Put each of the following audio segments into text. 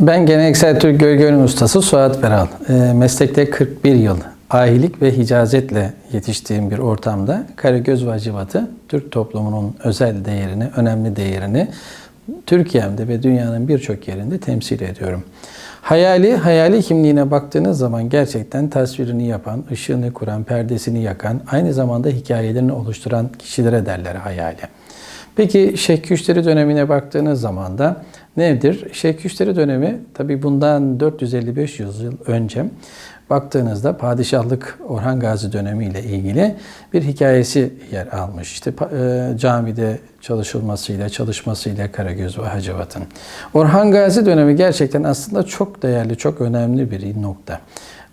Ben geleneksel Türk oyunu ustası Suat Beral. E, meslekte 41 yıl ahilik ve hicazetle yetiştiğim bir ortamda Karagöz ve Hacivat'ı Türk toplumunun özel değerini, önemli değerini Türkiye'mde ve dünyanın birçok yerinde temsil ediyorum. Hayali, hayali kimliğine baktığınız zaman gerçekten tasvirini yapan, ışığını kuran, perdesini yakan, aynı zamanda hikayelerini oluşturan kişilere derler hayali. Peki Şeyh Küşteri dönemine baktığınız zaman da nedir? Şeyh Küşteri dönemi tabi bundan 455 yıl önce baktığınızda padişahlık Orhan Gazi dönemi ile ilgili bir hikayesi yer almış. İşte e, camide çalışılmasıyla, çalışmasıyla Karagöz ve Hacivat'ın. Orhan Gazi dönemi gerçekten aslında çok değerli, çok önemli bir nokta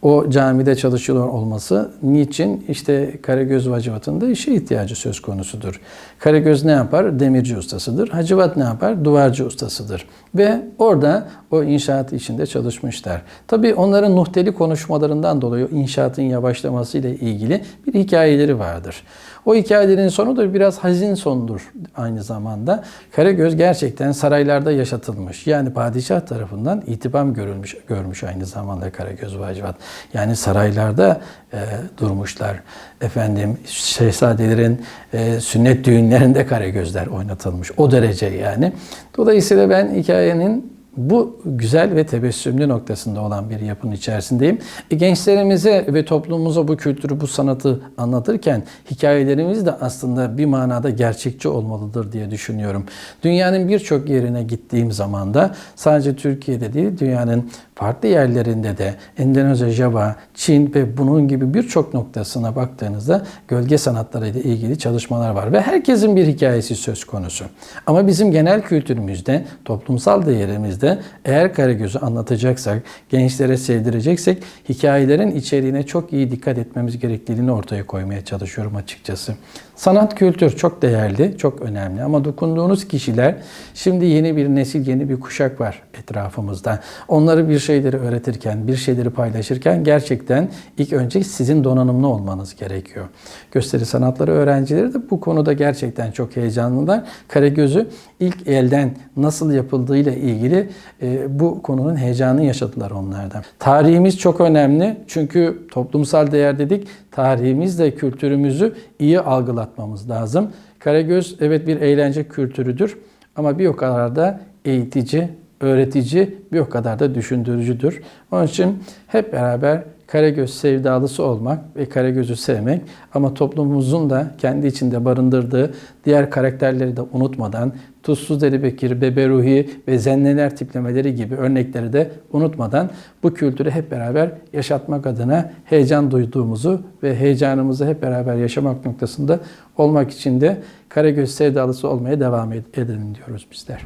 o camide çalışıyor olması niçin? İşte Karagöz ve Hacivat'ın da işe ihtiyacı söz konusudur. Karagöz ne yapar? Demirci ustasıdır. Hacivat ne yapar? Duvarcı ustasıdır. Ve orada o inşaat içinde çalışmışlar. Tabii onların nuhteli konuşmalarından dolayı inşaatın yavaşlamasıyla ilgili bir hikayeleri vardır. O hikayelerin sonu da biraz hazin sondur aynı zamanda. Karagöz gerçekten saraylarda yaşatılmış. Yani padişah tarafından itibam görülmüş, görmüş aynı zamanda Karagöz ve Hacivat. Yani saraylarda e, durmuşlar. Efendim şehzadelerin e, sünnet düğünlerinde Karagözler oynatılmış. O derece yani. Dolayısıyla ben hikayenin bu güzel ve tebessümlü noktasında olan bir yapının içerisindeyim. E, gençlerimize ve toplumumuza bu kültürü, bu sanatı anlatırken hikayelerimiz de aslında bir manada gerçekçi olmalıdır diye düşünüyorum. Dünyanın birçok yerine gittiğim zaman da sadece Türkiye'de değil, dünyanın farklı yerlerinde de Endonezya, Java, Çin ve bunun gibi birçok noktasına baktığınızda gölge sanatları ile ilgili çalışmalar var ve herkesin bir hikayesi söz konusu. Ama bizim genel kültürümüzde, toplumsal değerimizde eğer Karagöz'ü anlatacaksak, gençlere sevdireceksek hikayelerin içeriğine çok iyi dikkat etmemiz gerektiğini ortaya koymaya çalışıyorum açıkçası. Sanat kültür çok değerli, çok önemli ama dokunduğunuz kişiler şimdi yeni bir nesil, yeni bir kuşak var etrafımızda. Onları bir şeyleri öğretirken, bir şeyleri paylaşırken gerçekten ilk önce sizin donanımlı olmanız gerekiyor. Gösteri sanatları öğrencileri de bu konuda gerçekten çok heyecanlılar. Karagöz'ü ilk elden nasıl yapıldığıyla ilgili e, bu konunun heyecanını yaşadılar onlardan. Tarihimiz çok önemli çünkü toplumsal değer dedik. Tarihimizle kültürümüzü iyi algılatmamız lazım. Karagöz evet bir eğlence kültürüdür ama bir o kadar da eğitici, öğretici, bir o kadar da düşündürücüdür. Onun için hep beraber Karagöz sevdalısı olmak ve Karagöz'ü sevmek ama toplumumuzun da kendi içinde barındırdığı diğer karakterleri de unutmadan Tuzsuz Deli Bekir, Bebe Ruhi ve Zenneler tiplemeleri gibi örnekleri de unutmadan bu kültürü hep beraber yaşatmak adına heyecan duyduğumuzu ve heyecanımızı hep beraber yaşamak noktasında olmak için de Karagöz sevdalısı olmaya devam edelim diyoruz bizler.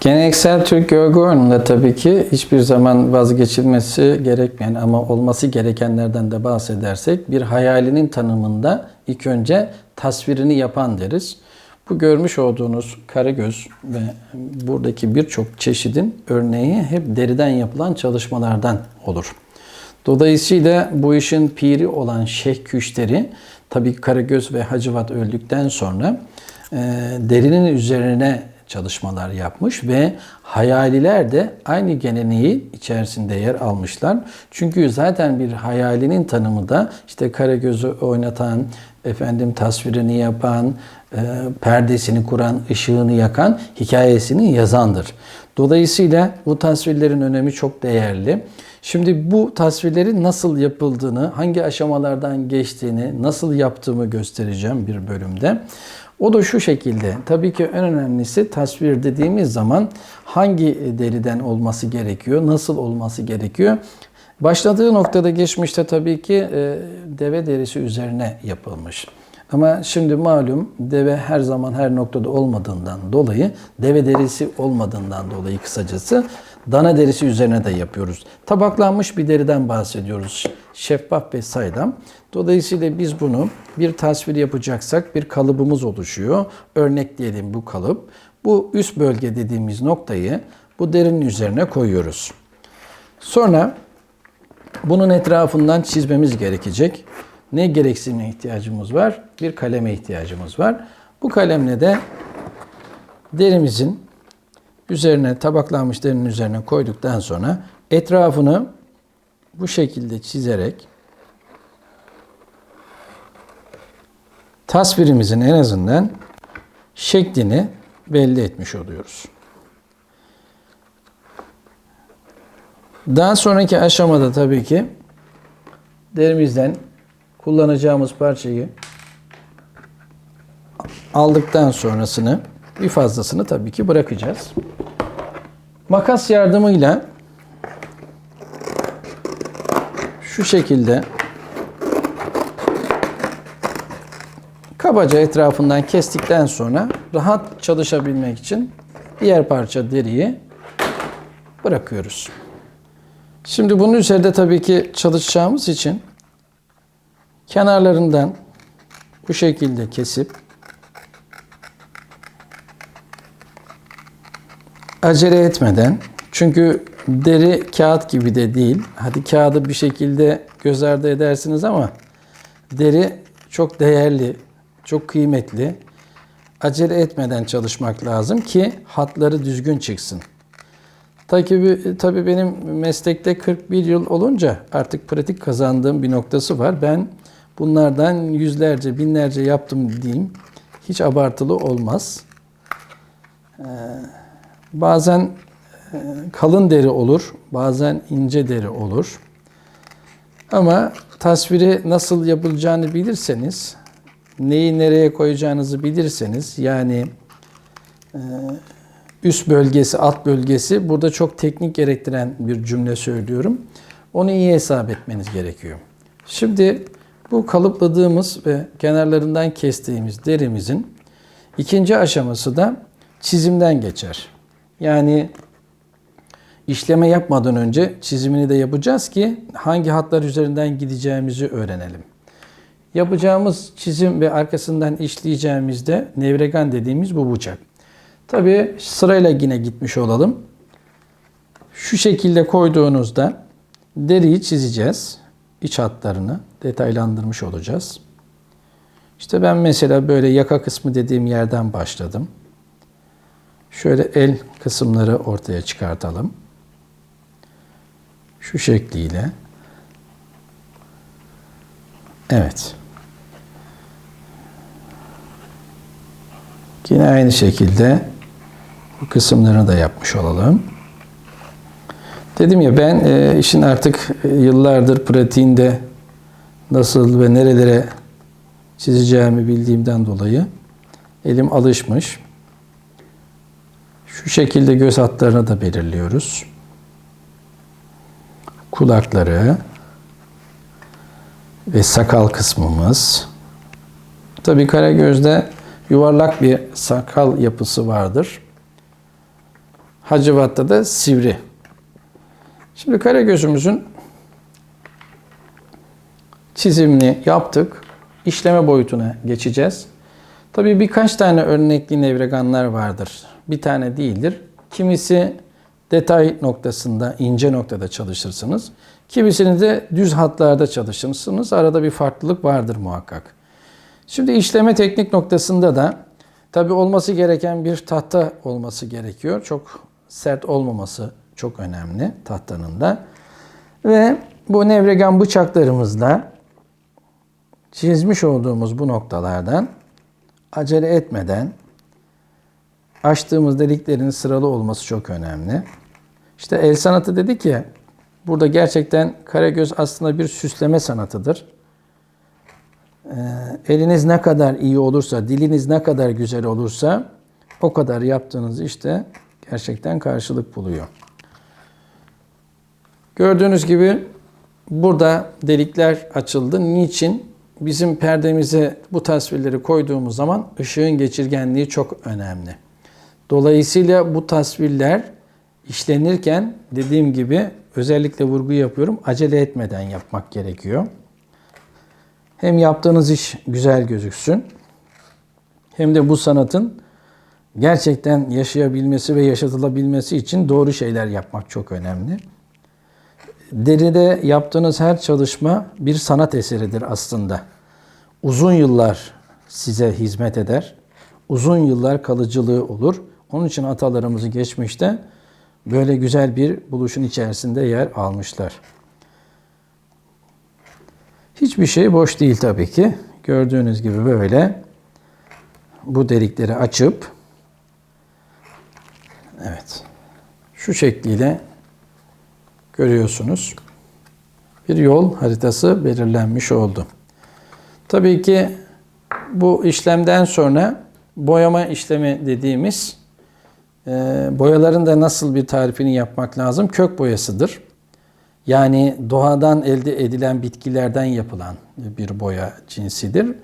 Geleneksel Türk gölge oyununda tabii ki hiçbir zaman vazgeçilmesi gerekmeyen ama olması gerekenlerden de bahsedersek bir hayalinin tanımında ilk önce tasvirini yapan deriz. Bu görmüş olduğunuz karagöz ve buradaki birçok çeşidin örneği hep deriden yapılan çalışmalardan olur. Dolayısıyla bu işin piri olan Şeyh Küşteri tabii Karagöz ve Hacivat öldükten sonra e, derinin üzerine çalışmalar yapmış ve hayaliler de aynı geleneği içerisinde yer almışlar. Çünkü zaten bir hayalinin tanımı da işte Karagöz'ü oynatan, efendim tasvirini yapan, e, perdesini kuran, ışığını yakan, hikayesini yazandır. Dolayısıyla bu tasvirlerin önemi çok değerli. Şimdi bu tasvirlerin nasıl yapıldığını, hangi aşamalardan geçtiğini, nasıl yaptığımı göstereceğim bir bölümde. O da şu şekilde. Tabii ki en önemlisi tasvir dediğimiz zaman hangi deriden olması gerekiyor, nasıl olması gerekiyor. Başladığı noktada geçmişte tabii ki e, deve derisi üzerine yapılmış. Ama şimdi malum deve her zaman her noktada olmadığından dolayı, deve derisi olmadığından dolayı kısacası dana derisi üzerine de yapıyoruz. Tabaklanmış bir deriden bahsediyoruz. Şeffaf ve saydam. Dolayısıyla biz bunu bir tasvir yapacaksak bir kalıbımız oluşuyor. Örnekleyelim bu kalıp. Bu üst bölge dediğimiz noktayı bu derinin üzerine koyuyoruz. Sonra bunun etrafından çizmemiz gerekecek. Ne gereksinime ihtiyacımız var? Bir kaleme ihtiyacımız var. Bu kalemle de derimizin üzerine tabaklanmış derinin üzerine koyduktan sonra etrafını bu şekilde çizerek tasvirimizin en azından şeklini belli etmiş oluyoruz. Daha sonraki aşamada tabii ki derimizden kullanacağımız parçayı aldıktan sonrasını bir fazlasını tabii ki bırakacağız. Makas yardımıyla şu şekilde kabaca etrafından kestikten sonra rahat çalışabilmek için diğer parça deriyi bırakıyoruz. Şimdi bunun üzerinde tabii ki çalışacağımız için kenarlarından bu şekilde kesip acele etmeden çünkü deri kağıt gibi de değil. Hadi kağıdı bir şekilde göz ardı edersiniz ama deri çok değerli, çok kıymetli. Acele etmeden çalışmak lazım ki hatları düzgün çıksın. Tabii, tabii benim meslekte 41 yıl olunca artık pratik kazandığım bir noktası var. Ben bunlardan yüzlerce, binlerce yaptım diyeyim. Hiç abartılı olmaz. Ee, bazen e, kalın deri olur, bazen ince deri olur. Ama tasviri nasıl yapılacağını bilirseniz, neyi nereye koyacağınızı bilirseniz, yani e, üst bölgesi, alt bölgesi burada çok teknik gerektiren bir cümle söylüyorum. Onu iyi hesap etmeniz gerekiyor. Şimdi bu kalıpladığımız ve kenarlarından kestiğimiz derimizin ikinci aşaması da çizimden geçer. Yani işleme yapmadan önce çizimini de yapacağız ki hangi hatlar üzerinden gideceğimizi öğrenelim. Yapacağımız çizim ve arkasından işleyeceğimizde nevregan dediğimiz bu bıçak. Tabi sırayla yine gitmiş olalım. Şu şekilde koyduğunuzda deriyi çizeceğiz. İç hatlarını detaylandırmış olacağız. İşte ben mesela böyle yaka kısmı dediğim yerden başladım. Şöyle el kısımları ortaya çıkartalım. Şu şekliyle. Evet. Yine aynı şekilde bu kısımlarını da yapmış olalım. Dedim ya ben e, işin artık e, yıllardır pratiğinde nasıl ve nerelere çizeceğimi bildiğimden dolayı elim alışmış. Şu şekilde göz hatlarını da belirliyoruz. Kulakları ve sakal kısmımız. Tabii Karagöz'de yuvarlak bir sakal yapısı vardır. Hacivat'ta da sivri. Şimdi Karagöz'ümüzün çizimini yaptık. İşleme boyutuna geçeceğiz. Tabii birkaç tane örnekli nevreganlar vardır. Bir tane değildir. Kimisi detay noktasında, ince noktada çalışırsınız. Kimisini de düz hatlarda çalışırsınız. Arada bir farklılık vardır muhakkak. Şimdi işleme teknik noktasında da tabi olması gereken bir tahta olması gerekiyor. Çok sert olmaması çok önemli tahtanın da. Ve bu nevregan bıçaklarımızla çizmiş olduğumuz bu noktalardan acele etmeden açtığımız deliklerin sıralı olması çok önemli. İşte el sanatı dedi ki burada gerçekten Karagöz aslında bir süsleme sanatıdır. Ee, eliniz ne kadar iyi olursa, diliniz ne kadar güzel olursa o kadar yaptığınız işte gerçekten karşılık buluyor. Gördüğünüz gibi burada delikler açıldı. Niçin? Bizim perdemize bu tasvirleri koyduğumuz zaman ışığın geçirgenliği çok önemli. Dolayısıyla bu tasvirler işlenirken dediğim gibi özellikle vurgu yapıyorum acele etmeden yapmak gerekiyor. Hem yaptığınız iş güzel gözüksün hem de bu sanatın gerçekten yaşayabilmesi ve yaşatılabilmesi için doğru şeyler yapmak çok önemli. Deride yaptığınız her çalışma bir sanat eseridir aslında. Uzun yıllar size hizmet eder. Uzun yıllar kalıcılığı olur. Onun için atalarımız geçmişte böyle güzel bir buluşun içerisinde yer almışlar. Hiçbir şey boş değil tabii ki. Gördüğünüz gibi böyle bu delikleri açıp evet şu şekliyle görüyorsunuz. Bir yol haritası belirlenmiş oldu. Tabii ki bu işlemden sonra boyama işlemi dediğimiz boyaların da nasıl bir tarifini yapmak lazım? Kök boyasıdır. Yani doğadan elde edilen bitkilerden yapılan bir boya cinsidir.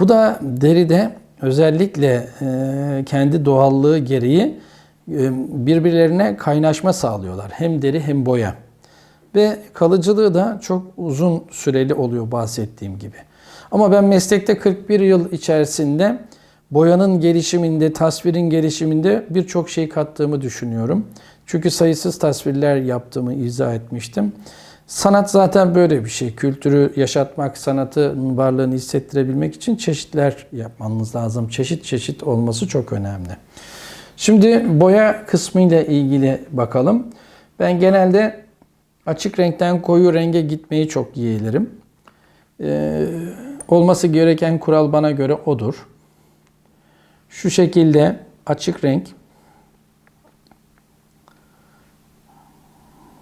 Bu da deride özellikle e, kendi doğallığı gereği e, birbirlerine kaynaşma sağlıyorlar. Hem deri hem boya. Ve kalıcılığı da çok uzun süreli oluyor bahsettiğim gibi. Ama ben meslekte 41 yıl içerisinde boyanın gelişiminde, tasvirin gelişiminde birçok şey kattığımı düşünüyorum. Çünkü sayısız tasvirler yaptığımı izah etmiştim. Sanat zaten böyle bir şey. Kültürü yaşatmak, sanatın varlığını hissettirebilmek için çeşitler yapmanız lazım. Çeşit çeşit olması çok önemli. Şimdi boya kısmı ile ilgili bakalım. Ben genelde açık renkten koyu renge gitmeyi çok yeğlerim. Ee, olması gereken kural bana göre odur. Şu şekilde açık renk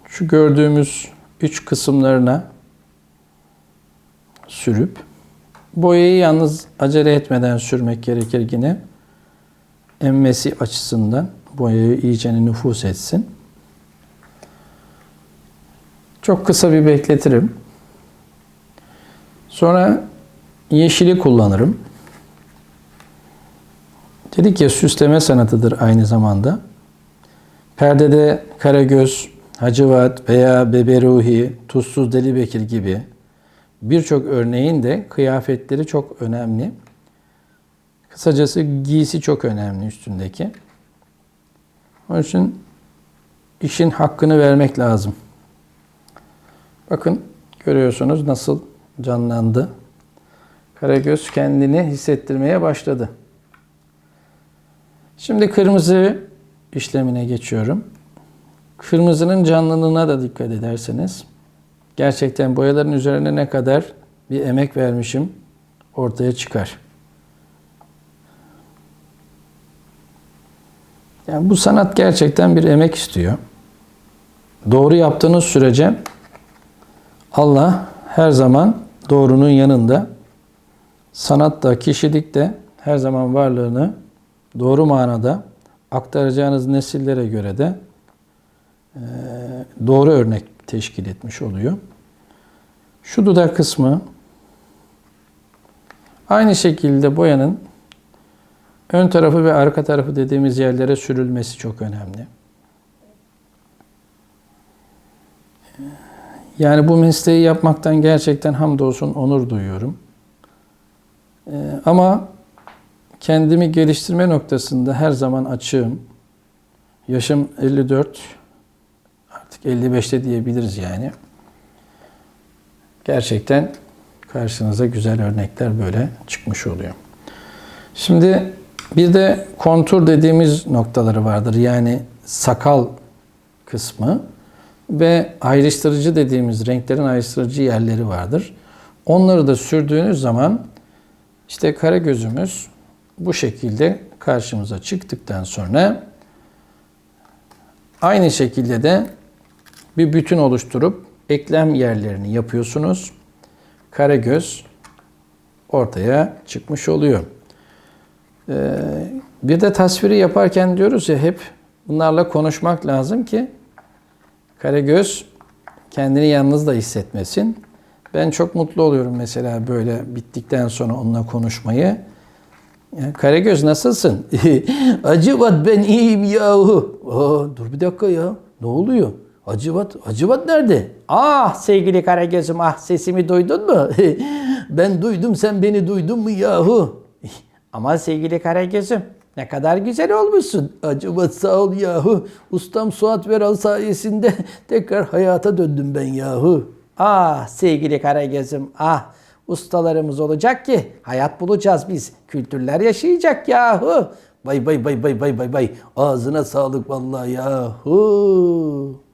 şu gördüğümüz üç kısımlarına sürüp boyayı yalnız acele etmeden sürmek gerekir yine. Emmesi açısından boyayı iyice nüfus etsin. Çok kısa bir bekletirim. Sonra yeşili kullanırım. Dedik ya süsleme sanatıdır aynı zamanda. Perdede Karagöz, Hacivat veya Beberuhi, Tuzsuz Deli Bekir gibi birçok örneğin de kıyafetleri çok önemli. Kısacası giysi çok önemli üstündeki. Onun için işin hakkını vermek lazım. Bakın görüyorsunuz nasıl canlandı. Karagöz kendini hissettirmeye başladı. Şimdi kırmızı işlemine geçiyorum. Kırmızının canlılığına da dikkat ederseniz gerçekten boyaların üzerine ne kadar bir emek vermişim ortaya çıkar. Yani bu sanat gerçekten bir emek istiyor. Doğru yaptığınız sürece Allah her zaman doğrunun yanında. Sanatta, kişilikte her zaman varlığını doğru manada aktaracağınız nesillere göre de e, doğru örnek teşkil etmiş oluyor. Şu dudak kısmı aynı şekilde boyanın ön tarafı ve arka tarafı dediğimiz yerlere sürülmesi çok önemli. Yani bu mesleği yapmaktan gerçekten hamdolsun onur duyuyorum. Ee, ama kendimi geliştirme noktasında her zaman açığım. Yaşım 54, artık 55'te diyebiliriz yani. Gerçekten karşınıza güzel örnekler böyle çıkmış oluyor. Şimdi bir de kontur dediğimiz noktaları vardır. Yani sakal kısmı ve ayrıştırıcı dediğimiz renklerin ayrıştırıcı yerleri vardır. Onları da sürdüğünüz zaman işte kara gözümüz bu şekilde karşımıza çıktıktan sonra aynı şekilde de bir bütün oluşturup eklem yerlerini yapıyorsunuz. Kara göz ortaya çıkmış oluyor. Ee, bir de tasviri yaparken diyoruz ya hep bunlarla konuşmak lazım ki Karagöz kendini yalnız da hissetmesin. Ben çok mutlu oluyorum mesela böyle bittikten sonra onunla konuşmayı. Ya, Karagöz nasılsın? Acıvat ben iyiyim yahu. Aa, dur bir dakika ya. Ne oluyor? Acıvat, Acıvat nerede? Ah sevgili Karagöz'üm ah sesimi duydun mu? ben duydum sen beni duydun mu yahu? Ama sevgili Karagöz'üm ne kadar güzel olmuşsun. Acaba sağ ol yahu. Ustam Suat Veral sayesinde tekrar hayata döndüm ben yahu. Ah sevgili Karagöz'üm ah. Ustalarımız olacak ki hayat bulacağız biz. Kültürler yaşayacak yahu. Vay vay vay vay vay vay vay. Ağzına sağlık vallahi yahu.